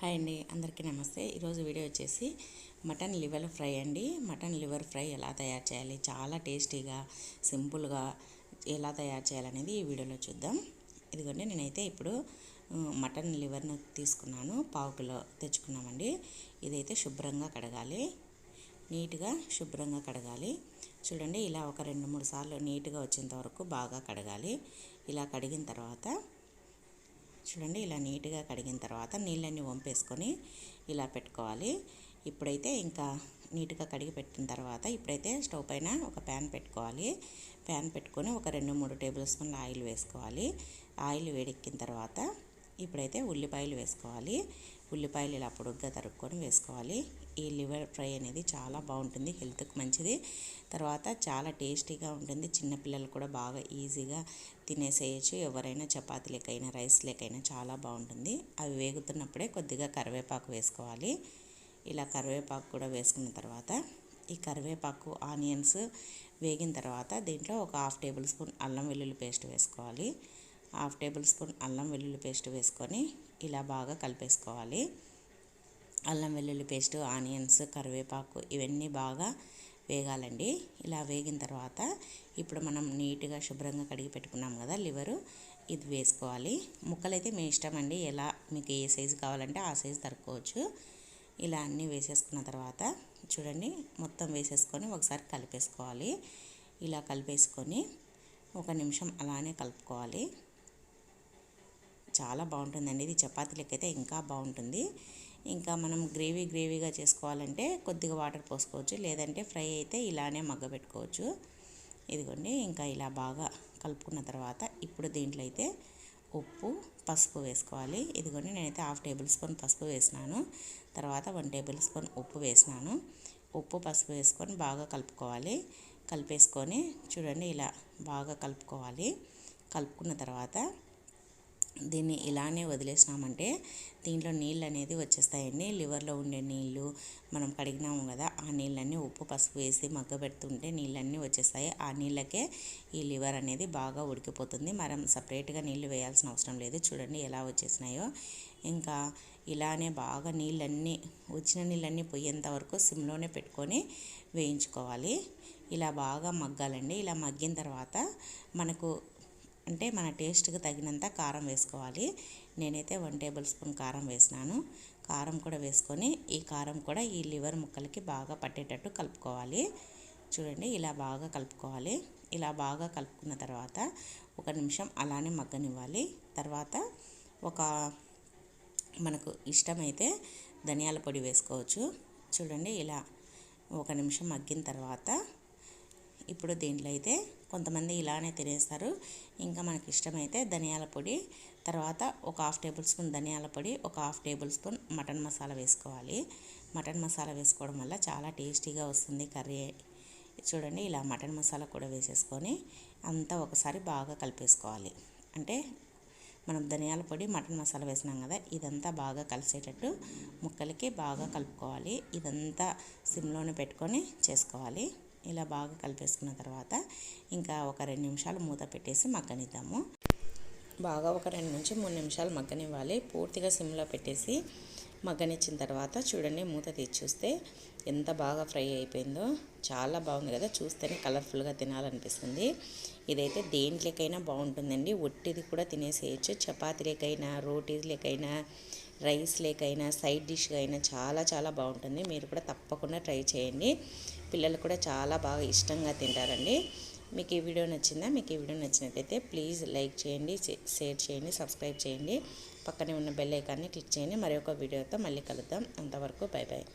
Hi అండి అందరికీ నమస్తే. ఈరోజు వీడియో వచ్చేసి మటన్ లివర్ ఫ్రై అండి. మటన్ లివర్ ఫ్రై ఎలా తయారు చేయాలి చాలా టేస్టీగా సింపుల్గా ఎలా తయారు చేయాలనేది ఈ వీడియోలో చూద్దాం. ఇదిగోండి నేనైతే ఇప్పుడు మటన్ లివర్ను తీసుకున్నాను. పావు కిలో తెచ్చుకున్నామండి. ఇదైతే శుభ్రంగా కడగాలి. నీట్గా శుభ్రంగా కడగాలి. చూడండి ఇలా ఒక రెండు మూడు సార్లు నీట్గా వచ్చేంత వరకు బాగా కడగాలి. ఇలా కడిగిన తర్వాత చూడండి ఇలా నీట్గా కడిగిన తర్వాత నీళ్ళన్నీ వంపేసుకొని ఇలా పెట్టుకోవాలి. ఇప్పుడైతే ఇంకా నీట్గా కడిగి పెట్టిన తర్వాత ఇప్పుడైతే స్టవ్ పైన ఒక ప్యాన్ పెట్టుకోవాలి. ప్యాన్ పెట్టుకొని ఒక రెండు మూడు టేబుల్ స్పూన్ల ఆయిల్ వేసుకోవాలి. ఆయిల్ వేడెక్కిన తర్వాత ఇప్పుడైతే ఉల్లిపాయలు వేసుకోవాలి. ఉల్లిపాయలు ఇలా పొడుగ్గా తరుక్కొని వేసుకోవాలి. ఈ లివర్ ఫ్రై అనేది చాలా బాగుంటుంది హెల్త్కి మంచిది. తర్వాత చాలా టేస్టీగా ఉంటుంది. చిన్నపిల్లలు కూడా బాగా ఈజీగా తినేసేయచ్చు. ఎవరైనా చపాతీ లెక్కైనా రైస్ లెక్కైనా చాలా బాగుంటుంది. అవి వేగుతున్నప్పుడే కొద్దిగా కరివేపాకు వేసుకోవాలి. ఇలా కరివేపాకు కూడా వేసుకున్న తర్వాత ఈ కరివేపాకు ఆనియన్స్ వేగిన తర్వాత దీంట్లో ఒక హాఫ్ టేబుల్ స్పూన్ అల్లం వెల్లుల్లి పేస్ట్ వేసుకోవాలి. హాఫ్ టేబుల్ స్పూన్ అల్లం వెల్లుల్లి పేస్ట్ వేసుకొని ఇలా బాగా కలిపేసుకోవాలి. అల్లం వెల్లుల్లి పేస్ట్ ఆనియన్స్ కరివేపాకు ఇవన్నీ బాగా వేగాలండి. ఇలా వేగిన తర్వాత ఇప్పుడు మనం నీట్గా శుభ్రంగా కడిగి పెట్టుకున్నాం కదా లివరు ఇది వేసుకోవాలి. ముక్కలైతే మీ ఇష్టం అండి. ఎలా మీకు ఏ సైజు కావాలంటే ఆ సైజు తరుక్కోవచ్చు. ఇలా అన్నీ వేసేసుకున్న తర్వాత చూడండి మొత్తం వేసేసుకొని ఒకసారి కలిపేసుకోవాలి. ఇలా కలిపేసుకొని ఒక నిమిషం అలానే కలుపుకోవాలి. చాలా బాగుంటుందండి. ఇది చపాతీలకి అయితే ఇంకా బాగుంటుంది. ఇంకా మనం గ్రేవీ గ్రేవీగా చేసుకోవాలంటే కొద్దిగా వాటర్ పోసుకోవచ్చు. లేదంటే ఫ్రై అయితే ఇలానే మగ్గబెట్టుకోవచ్చు ఇదిగోండి ఇంకా ఇలా బాగా కలుపుకున్న తర్వాత ఇప్పుడు దీంట్లో అయితే ఉప్పు పసుపు వేసుకోవాలి. ఇదిగోండి నేనైతే హాఫ్ టేబుల్ స్పూన్ పసుపు వేసినాను. తర్వాత వన్ టేబుల్ స్పూన్ ఉప్పు వేసినాను. ఉప్పు పసుపు వేసుకొని బాగా కలుపుకోవాలి. కలిపేసుకొని చూడండి ఇలా బాగా కలుపుకోవాలి. కలుపుకున్న తర్వాత దీన్ని ఇలానే వదిలేసినామంటే దీంట్లో నీళ్ళు అనేది వచ్చేస్తాయండి. లివర్లో ఉండే నీళ్ళు మనం కడిగినాము కదా ఆ నీళ్ళన్నీ ఉప్పు పసుపు వేసి మగ్గబెడుతుంటే నీళ్ళన్నీ వచ్చేస్తాయి. ఆ నీళ్ళకే ఈ లివర్ అనేది బాగా ఉడికిపోతుంది. మనం సపరేట్గా నీళ్ళు వేయాల్సిన అవసరం లేదు. చూడండి ఎలా వచ్చేసినాయో. ఇంకా ఇలానే బాగా నీళ్ళన్నీ వచ్చిన నీళ్ళన్నీ పోయేంత వరకు సిమ్లోనే పెట్టుకొని వేయించుకోవాలి. ఇలా బాగా మగ్గాలండి. ఇలా మగ్గిన తర్వాత మనకు అంటే మన టేస్ట్కి తగినంత కారం వేసుకోవాలి. నేనైతే వన్ టేబుల్ స్పూన్ కారం వేసినాను. కారం కూడా వేసుకొని ఈ కారం కూడా ఈ లివర్ ముక్కలకి బాగా పట్టేటట్టు కలుపుకోవాలి. చూడండి ఇలా బాగా కలుపుకోవాలి. ఇలా బాగా కలుపుకున్న తర్వాత ఒక నిమిషం అలానే మగ్గనివ్వాలి. తర్వాత ఒక మనకు ఇష్టమైతే ధనియాల పొడి వేసుకోవచ్చు. చూడండి ఇలా ఒక నిమిషం మగ్గిన తర్వాత ఇప్పుడు దీంట్లో అయితే కొంతమంది ఇలానే తినేస్తారు. ఇంకా మనకి ఇష్టమైతే ధనియాల పొడి తర్వాత ఒక హాఫ్ టేబుల్ స్పూన్ ధనియాల పొడి ఒక half tablespoon mutton masala వేసుకోవాలి. మటన్ మసాలా వేసుకోవడం వల్ల చాలా టేస్టీగా వస్తుంది కర్రీ. చూడండి ఇలా మటన్ మసాలా కూడా వేసేసుకొని అంతా ఒకసారి బాగా కలిపేసుకోవాలి. అంటే మనం ధనియాల పొడి మటన్ మసాలా వేసినాం కదా ఇదంతా బాగా కలిసేటట్టు ముక్కలకి బాగా కలుపుకోవాలి. ఇదంతా సిమ్లోనే పెట్టుకొని చేసుకోవాలి. ఇలా బాగా కలిపేసుకున్న తర్వాత ఇంకా ఒక రెండు నిమిషాలు మూత పెట్టేసి మగ్గనిద్దాము. బాగా ఒక రెండు నుంచి మూడు నిమిషాలు మగ్గనివ్వాలి. పూర్తిగా సిమ్లో పెట్టేసి మగ్గనిచ్చిన తర్వాత చూడండి మూత తీసి చూస్తే ఎంత బాగా ఫ్రై అయిపోయిందో. చాలా బాగుంది కదా చూస్తేనే కలర్ఫుల్గా తినాలనిపిస్తుంది. ఇదైతే దేంట్లోకైనా బాగుంటుందండి. ఒట్టిది కూడా తినేసేయచ్చు. చపాతీలకైనా రోటీలకైనా రైస్ లేకైనా సైడ్ డిష్గా అయినా చాలా చాలా బాగుంటుంది. మీరు కూడా తప్పకుండా ట్రై చేయండి. పిల్లలు కూడా చాలా బాగా ఇష్టంగా తింటారండి. మీకు ఈ వీడియో నచ్చిందా? మీకు ఈ వీడియో నచ్చినట్లయితే ప్లీజ్ లైక్ చేయండి షేర్ చేయండి సబ్స్క్రైబ్ చేయండి. పక్కనే ఉన్న బెల్ ఐకాన్ని క్లిక్ చేయండి. మరి ఒక వీడియోతో మళ్ళీ కలుద్దాం. అంతవరకు బై బాయ్